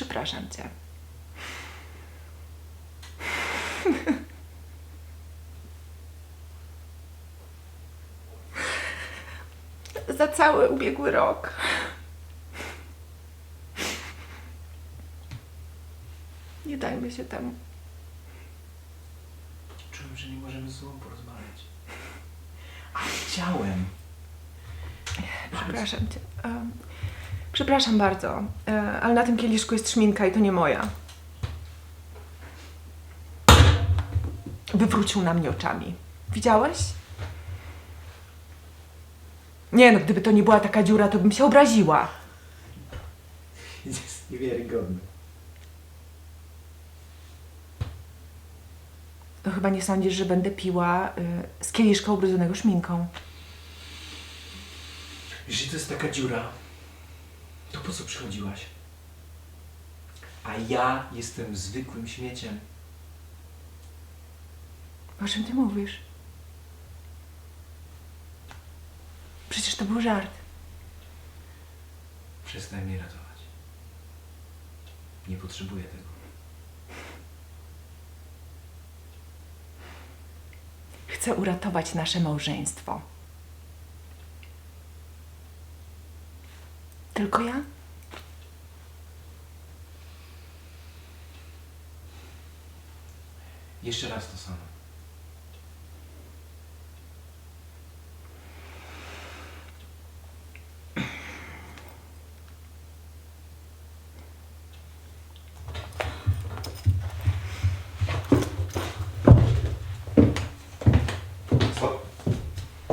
Przepraszam cię. Za cały ubiegły rok. Nie dajmy się temu. Czułem, że nie możemy ze sobą porozmawiać. A chciałem. Przepraszam cię. Przepraszam bardzo, e, ale na tym kieliszku jest szminka i to nie moja. Wywrócił na mnie oczami. Widziałeś? Nie no, gdyby to nie była taka dziura, to bym się obraziła. Jest niewiarygodny. To chyba nie sądzisz, że będę piła y, z kieliszka ubrudzonego szminką. Jeśli to jest taka dziura, to po co przychodziłaś? A ja jestem zwykłym śmieciem. O czym ty mówisz? Przecież to był żart. Przestań mnie ratować. Nie potrzebuję tego. Chcę uratować nasze małżeństwo. Tylko ja? Jeszcze raz to samo.